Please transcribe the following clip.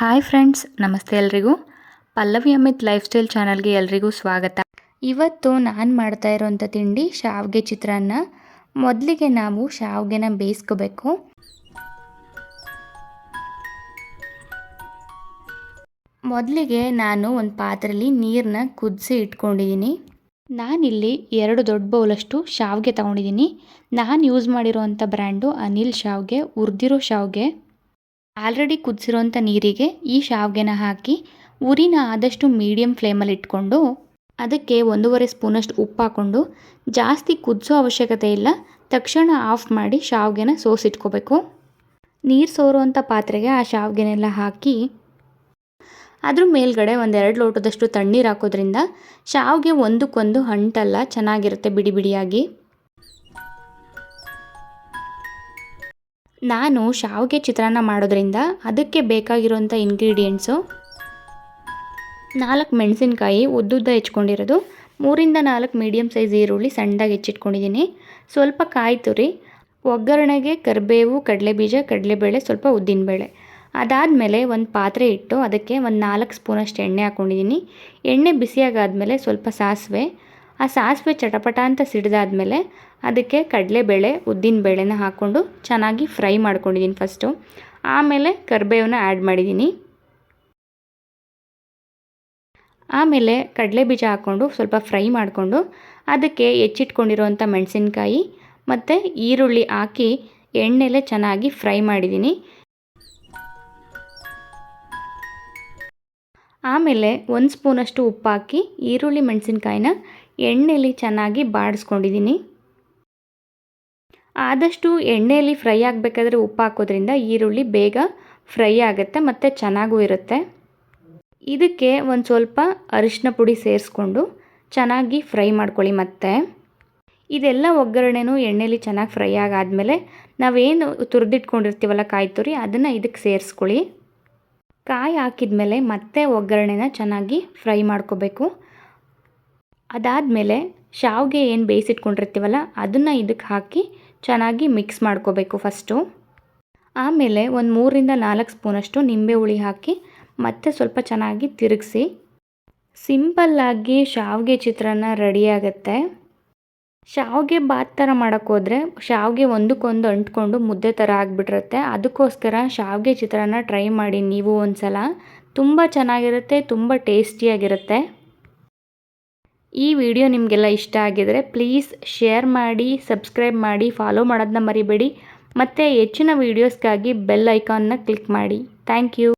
Hi friends, ನಮಸ್ತೆ ಎಲ್ರಿಗೂ. Pallavi Amit life style ಚಾನಲ್ಗೆ ಎಲ್ರಿಗೂ ಸ್ವಾಗತ. ಇವತ್ತು ನಾನು ಮಾಡ್ತಾ ಇರೋವಂಥ ತಿಂಡಿ ಶಾವಿಗೆ ಚಿತ್ರಾನ್ನ. ಮೊದಲಿಗೆ ನಾವು ಶಾವಿಗೆನ ಬೇಯಿಸ್ಕೋಬೇಕು. ಮೊದಲಿಗೆ ನಾನು ಒಂದು ಪಾತ್ರೆಯಲ್ಲಿ ನೀರನ್ನ ಕುದಿಸಿ ಇಟ್ಕೊಂಡಿದ್ದೀನಿ ನಾನಿಲ್ಲಿ ಎರಡು ದೊಡ್ಡ ಬೌಲಷ್ಟು ಶಾವಿಗೆ ತೊಗೊಂಡಿದ್ದೀನಿ ನಾನು ಯೂಸ್ ಮಾಡಿರೋವಂಥ ಬ್ರ್ಯಾಂಡು ಅನಿಲ್ ಶಾವಿಗೆ, ಉರ್ದಿರೋ ಶಾವಿಗೆ. ಆಲ್ರೆಡಿ ಕುದಿಸಿರೋಂಥ ನೀರಿಗೆ ಈ ಶಾವಿಗೆನ ಹಾಕಿ ಉರಿನ ಆದಷ್ಟು ಮೀಡಿಯಮ್ ಫ್ಲೇಮಲ್ಲಿ ಇಟ್ಕೊಂಡು ಅದಕ್ಕೆ ಒಂದೂವರೆ ಸ್ಪೂನಷ್ಟು ಉಪ್ಪು ಹಾಕ್ಕೊಂಡು ಜಾಸ್ತಿ ಕುದಿಸೋ ಅವಶ್ಯಕತೆ ಇಲ್ಲ. ತಕ್ಷಣ ಆಫ್ ಮಾಡಿ ಶಾವಿಗೆನ ಸೋಸಿಟ್ಕೋಬೇಕು. ನೀರು ಸೋರುವಂಥ ಪಾತ್ರೆಗೆ ಆ ಶಾವಿಗೆನೆಲ್ಲ ಹಾಕಿ ಅದ್ರ ಮೇಲ್ಗಡೆ ಒಂದೆರಡು ಲೋಟದಷ್ಟು ತಣ್ಣೀರು ಹಾಕೋದ್ರಿಂದ ಶಾವಿಗೆ ಒಂದಕ್ಕೊಂದು ಅಂಟಲ್ಲ ಚೆನ್ನಾಗಿರುತ್ತೆ ಬಿಡಿ ಬಿಡಿಯಾಗಿ. ನಾನು ಶಾವಿಗೆ ಚಿತ್ರಾನ್ನ ಮಾಡೋದ್ರಿಂದ ಅದಕ್ಕೆ ಬೇಕಾಗಿರುವಂಥ ಇಂಗ್ರೀಡಿಯೆಂಟ್ಸು ನಾಲ್ಕು ಮೆಣಸಿನ್ಕಾಯಿ ಉದ್ದುದ್ದ ಹೆಚ್ಕೊಂಡಿರೋದು. ಮೂರಿಂದ ನಾಲ್ಕು ಮೀಡಿಯಮ್ ಸೈಜ್ ಈರುಳ್ಳಿ ಸಣ್ಣದಾಗಿ ಹೆಚ್ಚಿಟ್ಕೊಂಡಿದ್ದೀನಿ. ಸ್ವಲ್ಪ ಕಾಯಿ ತುರಿ, ಒಗ್ಗರಣೆಗೆ ಕರಿಬೇವು, ಕಡಲೆಬೀಜ, ಕಡಲೆಬೇಳೆ, ಸ್ವಲ್ಪ ಉದ್ದಿನಬೇಳೆ ಅದಾದಮೇಲೆ ಒಂದು ಪಾತ್ರೆ ಇಟ್ಟು ಅದಕ್ಕೆ ಒಂದು ನಾಲ್ಕು ಸ್ಪೂನಷ್ಟು ಎಣ್ಣೆ ಹಾಕ್ಕೊಂಡಿದ್ದೀನಿ ಎಣ್ಣೆ ಬಿಸಿಯಾಗಾದಮೇಲೆ ಸ್ವಲ್ಪ ಸಾಸಿವೆ ಆ ಸಾಸಿವೆ ಚಟಪಟ ಅಂತ ಸಿಡಿದಾದ್ಮೇಲೆ ಅದಕ್ಕೆ ಕಡಲೆಬೇಳೆ ಉದ್ದಿನಬೇಳೆನ ಹಾಕ್ಕೊಂಡು ಚೆನ್ನಾಗಿ ಫ್ರೈ ಮಾಡ್ಕೊಂಡಿದ್ದೀನಿ ಫಸ್ಟು ಆಮೇಲೆ ಕರಿಬೇವನ್ನ ಆ್ಯಡ್ ಮಾಡಿದ್ದೀನಿ ಆಮೇಲೆ ಕಡಲೆ ಬೀಜ ಹಾಕ್ಕೊಂಡು ಸ್ವಲ್ಪ ಫ್ರೈ ಮಾಡಿಕೊಂಡು ಅದಕ್ಕೆ ಹೆಚ್ಚಿಟ್ಕೊಂಡಿರೋಂಥ ಮೆಣಸಿನ್ಕಾಯಿ ಮತ್ತು ಈರುಳ್ಳಿ ಹಾಕಿ ಎಣ್ಣೆಲೆ ಚೆನ್ನಾಗಿ ಫ್ರೈ ಮಾಡಿದ್ದೀನಿ ಆಮೇಲೆ ಒಂದು ಸ್ಪೂನಷ್ಟು ಉಪ್ಪು ಹಾಕಿ ಈರುಳ್ಳಿ, ಮೆಣಸಿನ್ಕಾಯಿನ ಎಣ್ಣೆಯಲ್ಲಿ ಚೆನ್ನಾಗಿ ಬಾಡಿಸ್ಕೊಂಡಿದ್ದೀನಿ. ಆದಷ್ಟು ಎಣ್ಣೆಯಲ್ಲಿ ಫ್ರೈ ಆಗಬೇಕಾದ್ರೆ ಉಪ್ಪು ಹಾಕೋದ್ರಿಂದ ಈರುಳ್ಳಿ ಬೇಗ ಫ್ರೈ ಆಗುತ್ತೆ ಮತ್ತು ಚೆನ್ನಾಗೂ ಇರುತ್ತೆ. ಇದಕ್ಕೆ ಒಂದು ಸ್ವಲ್ಪ ಅರಿಶಿನ ಪುಡಿ ಸೇರಿಸ್ಕೊಂಡು ಚೆನ್ನಾಗಿ ಫ್ರೈ ಮಾಡ್ಕೊಳ್ಳಿ ಮತ್ತೆ. ಇದೆಲ್ಲ ಒಗ್ಗರಣೆನೂ ಎಣ್ಣೆಯಲ್ಲಿ ಚೆನ್ನಾಗಿ ಫ್ರೈ ಆಗಾದಮೇಲೆ ನಾವೇನು ತುರಿದಿಟ್ಕೊಂಡಿರ್ತೀವಲ್ಲ ಕಾಯಿ ತುರಿ ಅದನ್ನು ಇದಕ್ಕೆ ಸೇರಿಸ್ಕೊಳ್ಳಿ. ಕಾಯಿ ಹಾಕಿದ್ಮೇಲೆ ಮತ್ತೆ ಒಗ್ಗರಣೆನ ಚೆನ್ನಾಗಿ ಫ್ರೈ ಮಾಡ್ಕೋಬೇಕು. ಅದಾದಮೇಲೆ ಶಾವಿಗೆ ಏನು ಬೇಯಿಸಿಟ್ಕೊಂಡಿರ್ತೀವಲ್ಲ ಅದನ್ನು ಇದಕ್ಕೆ ಹಾಕಿ ಚೆನ್ನಾಗಿ ಮಿಕ್ಸ್ ಮಾಡ್ಕೋಬೇಕು ಫಸ್ಟು ಆಮೇಲೆ ಒಂದು ಮೂರರಿಂದ ನಾಲ್ಕು ಸ್ಪೂನಷ್ಟು ನಿಂಬೆ ಹುಳಿ ಹಾಕಿ ಮತ್ತೆ ಸ್ವಲ್ಪ ಚೆನ್ನಾಗಿ ತಿರುಗಿಸಿ. ಸಿಂಪಲ್ಲಾಗಿ ಶಾವಿಗೆ ಚಿತ್ರಾನ್ನ ರೆಡಿ ಆಗುತ್ತೆ. ಶಾವಿಗೆ ಬಾತ್ ಥರ ಮಾಡೋಕ್ಕೋದ್ರೆ ಶಾವಿಗೆ ಒಂದಕ್ಕೊಂದು ಅಂಟ್ಕೊಂಡು ಮುದ್ದೆ ಥರ ಆಗಿಬಿಟ್ಟಿರುತ್ತೆ. ಅದಕ್ಕೋಸ್ಕರ ಶಾವಿಗೆ ಚಿತ್ರಾನ್ನ ಟ್ರೈ ಮಾಡಿ ನೀವು ಒಂದು ಸಲ ತುಂಬ ಚೆನ್ನಾಗಿರುತ್ತೆ, ತುಂಬ ಟೇಸ್ಟಿಯಾಗಿರುತ್ತೆ. ಈ ವಿಡಿಯೋ ನಿಮಗೆಲ್ಲ ಇಷ್ಟ ಆಗಿದರೆ ಪ್ಲೀಸ್ ಶೇರ್ ಮಾಡಿ, ಸಬ್ಸ್ಕ್ರೈಬ್ ಮಾಡಿ, ಫಾಲೋ ಮಾಡೋದನ್ನ ಮರಿಬೇಡಿ. ಮತ್ತು ಹೆಚ್ಚಿನ ವೀಡಿಯೋಸ್ಗಾಗಿ ಬೆಲ್ ಐಕಾನ್ನ ಕ್ಲಿಕ್ ಮಾಡಿ. Thank you.